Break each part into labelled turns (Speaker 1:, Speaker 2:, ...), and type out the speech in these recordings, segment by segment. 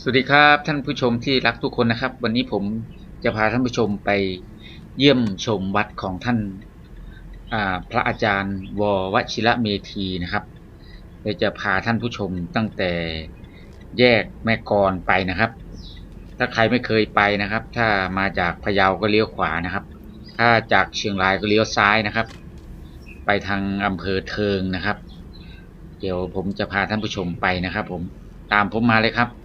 Speaker 1: สวัสดีครับท่านผู้ชมที่รักทุกคนนะครับ วันนี้ผมจะพาท่านผู้ชมไปเยี่ยมชมวัดของท่านาพระอาจารย์ววชิระเมธีนะครับโดยจะพาท่านผู้ชมตั้งแต่แยกแม่กลไปนะครับ ถ้าใครไม่เคยไปนะครับ ถ้ามาจากพะเยาก็เลี้ยวขวานะครับ ถ้าจากเชียงรายก็เลี้ยวซ้ายนะครับ ไปทางอำเภอเทิงนะครับ เดี๋ยวผมจะพาท่านผู้ชมไปนะครับ ผมตามผมมาเลยครับ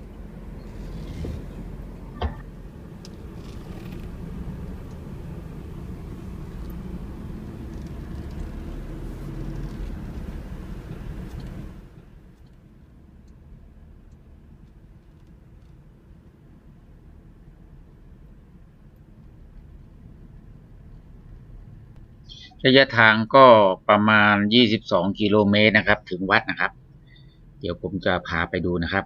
Speaker 1: ระยะทางก็ประมาณ 22 กิโลเมตรนะครับ ถึงวัดนะครับ เดี๋ยวผมจะพาไปดูนะครับ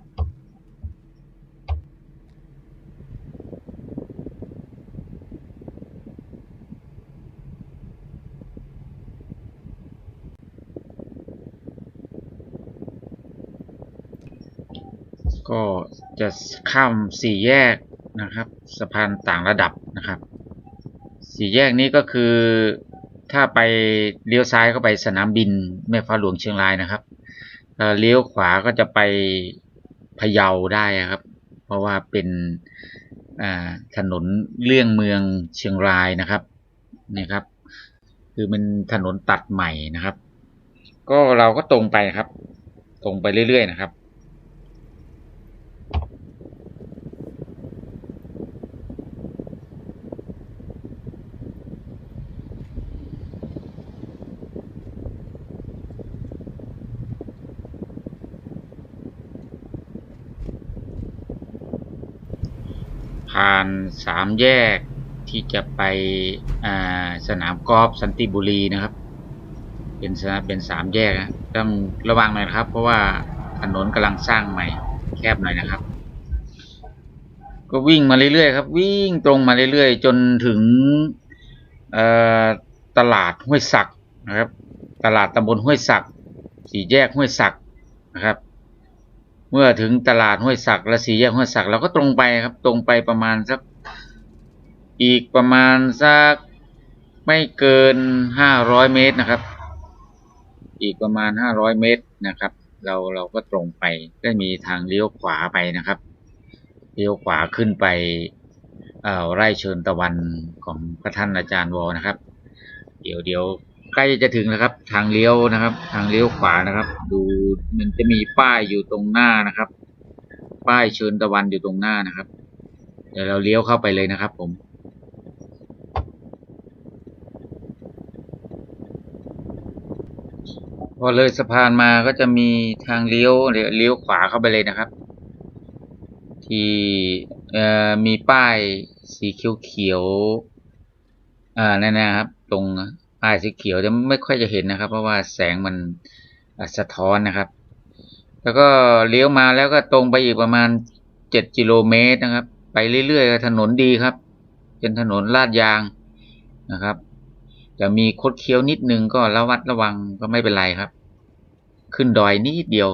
Speaker 1: ก็จะข้ามสี่แยกนะครับ สะพานต่างระดับนะครับ สี่แยกนี้ก็คือ ถ้าไปเลี้ยวซ้ายก็ไปสนามบินแม่ฟ้าหลวงเชียงรายนะครับเลี้ยวขวาก็จะไปพะเยาได้ครับ เพราะว่าเป็นถนนเลี่ยงเมืองเชียงรายนะครับนี่ครับ คือเป็นถนนตัดใหม่นะครับ ก็เราก็ตรงไปครับ ตรงไปเรื่อยๆนะครับ ผ่านสามแยกที่จะไปสนามกอล์ฟสันติบุรีนะครับ เป็นสนามเป็นสามแยกนะต้องระวังหน่อยครับ เพราะว่าถนนกำลังสร้างใหม่แคบหน่อยนะครับ ก็วิ่งมาเรื่อยๆครับ วิ่งตรงมาเรื่อยๆ จนถึงตลาดห้วยสักนะครับ ตลาดตำบลห้วยสักสี่แยกห้วยสักนะครับ เมื่อถึงตลาดห้วยสักและสี่แยกห้วยสักเราก็ตรงไปครับ ตรงไปประมาณสักอีกประมาณสักไม่เกินห้าร้อยเมตรนะครับ อีกประมาณห้าร้อยเมตรนะครับ เราเราก็ตรงไปก็มีทางเลี้ยวขวาไปนะครับ เลี้ยวขวาขึ้นไปอ่อไร่เชิญตะวันของพระท่านอาจารย์วอนะครับ เดี๋ยวเดี๋ยว ใกล้จะถึงแล้วครับ ทางเลี้ยวนะครับ ทางเลี้ยวขวานะครับ ดูมันจะมีป้ายอยู่ตรงหน้านะครับ ป้ายเชิญตะวันอยู่ตรงหน้านะครับ เดี๋ยวเราเลี้ยวเข้าไปเลยนะครับ ผมพอเลยสะพานมาก็จะมีทางเลี้ยวเลี้ยวขวาเข้าไปเลยนะครับ ที่มีป้ายสีเขียวๆอ่านั่นนะครับ ตรง ป้ายสีเขียวจะไม่ค่อยจะเห็นนะครับ เพราะว่าแสงมันสะท้อนนะครับ แล้วก็เลี้ยวมาแล้วก็ตรงไปอีกประมาณเจ็ดกิโลเมตรนะครับ ไปเรื่อยๆถนนดีครับ เป็นถนนลาดยางนะครับจะมีคดเคี้ยวนิดนึงก็ระวัดระวังก็ไม่เป็นไรครับ ขึ้นดอยนิดเดียว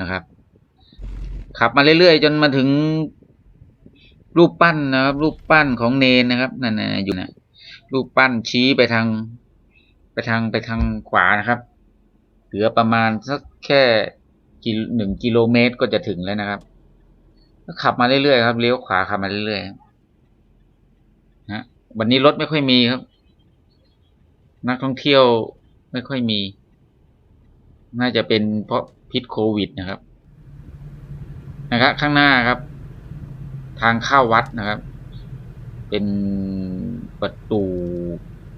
Speaker 1: นะครับ ขับมาเรื่อยๆ จนมาถึงรูปปั้นนะครับ รูปปั้นของเนนนะครับนั่นนะอยู่นะรูปปั้นชี้ไปทาง ไปทางไปทางขวานะครับ เหลือประมาณสักแค่กิหนึ่งกิโลเมตรก็จะถึงแล้วนะครับ ก็ขับมาเรื่อยๆครับเลี้ยวขวาขับมาเรื่อยๆนะวันนี้รถไม่ค่อยมีครับ นักท่องเที่ยวไม่ค่อยมี น่าจะเป็นเพราะพิษโควิดนะครับ นะครับ ข้างหน้าครับ ทางเข้าวัดนะครับ เป็นประตู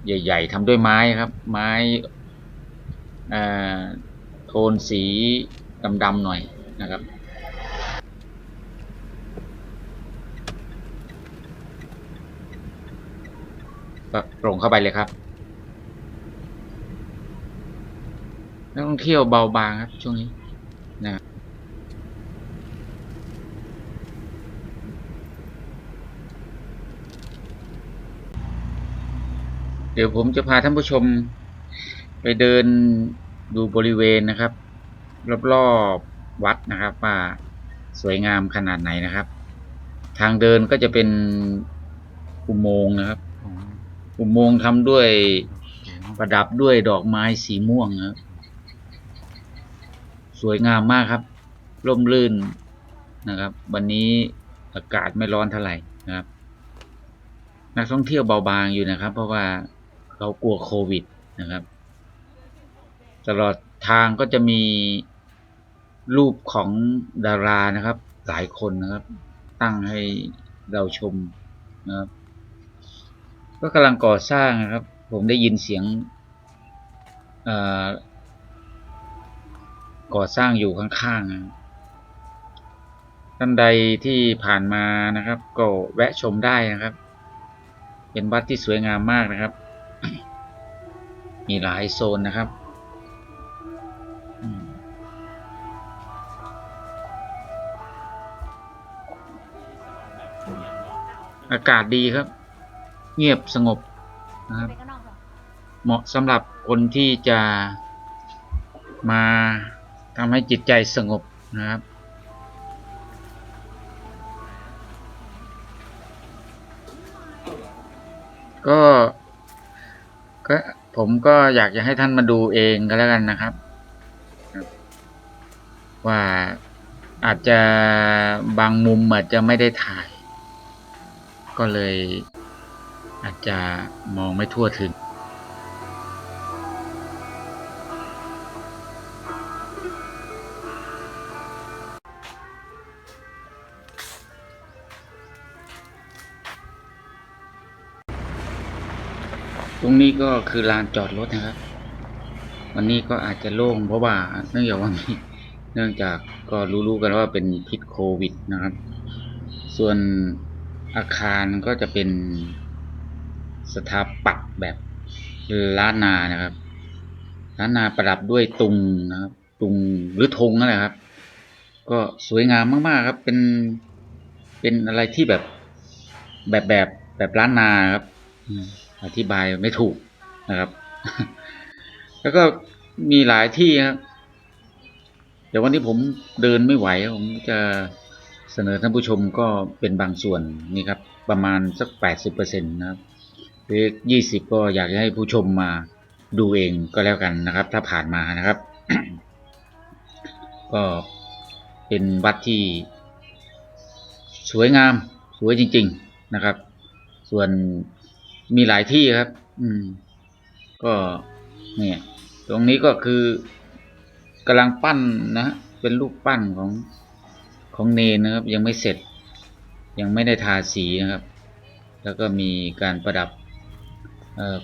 Speaker 1: ใหญ่ๆทำด้วยไม้ครับ ไม้โทนสีดำๆหน่อยนะครับ ก็ตรงเข้าไปเลยครับนักท่องเที่ยวเบาบางครับช่วงนี้นะ เดี๋ยวผมจะพาท่านผู้ชมไปเดินดูบริเวณนะครับ รอบๆวัดนะครับว่าสวยงามขนาดไหนนะครับ ทางเดินก็จะเป็นอุโมงค์นะครับ อุโมงค์ทำด้วยประดับด้วยดอกไม้สีม่วงนะครับสวยงามมากครับ ร่มรื่นนะครับ วันนี้อากาศไม่ร้อนเท่าไหร่นะครับ นักท่องเที่ยวเบาบางอยู่นะครับ เพราะว่า เรากลัวโควิดนะครับ ตลอดทางก็จะมีรูปของดารานะครับ หลายคนนะครับ ตั้งให้เราชมนะครับก็กำลังก่อสร้างนะครับ ผมได้ยินเสียงเอ่อก่อสร้างอยู่ข้างๆนะท่านใดที่ผ่านมานะครับ ก็แวะชมได้นะครับ เป็นวัดที่สวยงามมากนะครับ มีหลายโซนนะครับ อากาศดีครับ เงียบสงบนะครับ เหมาะสำหรับคนที่จะมาทำให้จิตใจสงบนะครับก็ ก็ผมก็อยากจะให้ท่านมาดูเองก็แล้วกันนะครับ ว่าอาจจะบางมุมอาจจะไม่ได้ถ่าย ก็เลยอาจจะมองไม่ทั่วถึง ตรงนี้ก็คือลานจอดรถนะครับ วันนี้ก็อาจจะโล่งเพราะว่าเนื่องจากว่ามีเนื่องจากก็รู้ๆกันว่าเป็นพิษโควิดนะครับ ส่วนอาคารก็จะเป็นสถาปัตย์แบบล้านนานะครับล้านนาประดับด้วยตุงนะครับ ตุงหรือธงนั่นแหละครับ ก็สวยงามมากๆครับ เป็นเป็นอะไรที่แบบแบบแบบแบบล้านนาครับ อธิบายไม่ถูกนะครับ แล้วก็มีหลายที่ครับเดี๋ยววันนี้ผมเดินไม่ไหว ผมจะเสนอท่านผู้ชมก็เป็นบางส่วนนี่ครับ ประมาณสักแปดสิบเปอร์เซ็นต์นะครับหรือยี่สิบก็อยากจะให้ผู้ชมมาดูเองก็แล้วกันนะครับ ถ้าผ่านมานะครับ ก็เป็นวัดที่สวยงามสวยจริง ๆนะครับ ส่วน มีหลายที่ครับ อืม ก็เนี่ย ตรงนี้ก็คือกำลังปั้นนะ เป็นรูปปั้นของของเนนนะครับ ยังไม่เสร็จ ยังไม่ได้ทาสีนะครับ แล้วก็มีการประดับ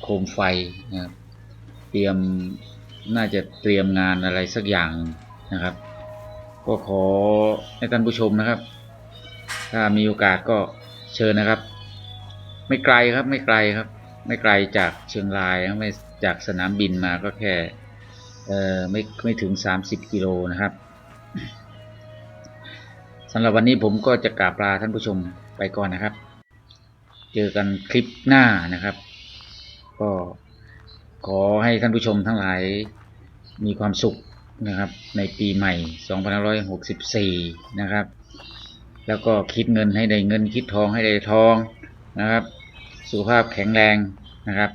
Speaker 1: โคมไฟนะครับ เตรียมน่าจะเตรียมงานอะไรสักอย่างนะครับ ก็ขอให้ท่านผู้ชมนะครับ ถ้ามีโอกาสก็เชิญนะครับ ไม่ไกลครับไม่ไกลครับ ไม่ไกลจากเชียงรายไม่จากสนามบินมาก็แค่เอ่อไม่ไม่ถึง 30 กิโลนะครับสำหรับวันนี้ผมก็จะกราบลาท่านผู้ชมไปก่อนนะครับ เจอกันคลิปหน้านะครับ ก็ขอให้ท่านผู้ชมทั้งหลายมีความสุขนะครับ ในปีใหม่ 2564 นะครับ แล้วก็คิดเงินให้ได้เงินคิดทองให้ได้ทอง นะครับ สุขภาพแข็งแรงนะครับ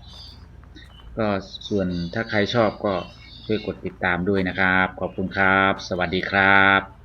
Speaker 1: ก็ส่วนถ้าใครชอบก็ช่วยกดติดตามด้วยนะครับ ขอบคุณครับ สวัสดีครับ